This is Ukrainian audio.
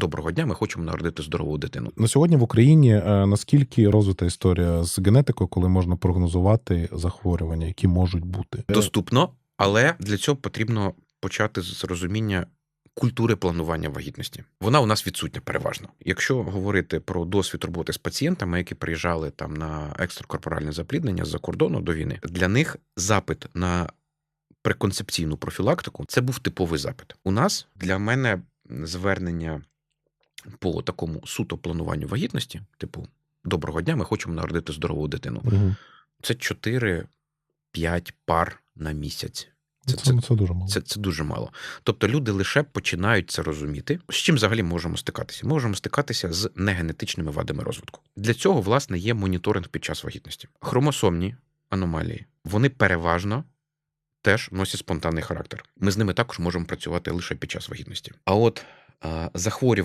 доброго дня, ми хочемо народити здорову дитину. На сьогодні в Україні е, наскільки розвита історія з генетикою, коли можна прогнозувати захворювання, які можуть бути? Доступно, але для цього потрібно почати з розуміння культури планування вагітності. Вона у нас відсутня переважно. Якщо говорити про досвід роботи з пацієнтами, які приїжджали там на екстракорпоральне запліднення з-за кордону до війни, для них запит на преконцепційну профілактику це був типовий запит. У нас для мене звернення по такому суто плануванню вагітності, типу доброго дня, ми хочемо народити здорову дитину. Мгм. Це 4-5 пар на місяць. Це, Це, це, ну, це дуже мало. це, це дуже мало. Тобто люди лише починають це розуміти. З чим взагалі можемо стикатися? Ми можемо стикатися з негенетичними вадами розвитку. Для цього, власне, є моніторинг під час вагітності. Хромосомні аномалії, вони переважно теж носять спонтанний характер. Ми з ними також можемо працювати лише під час вагітності. А от е, захворювання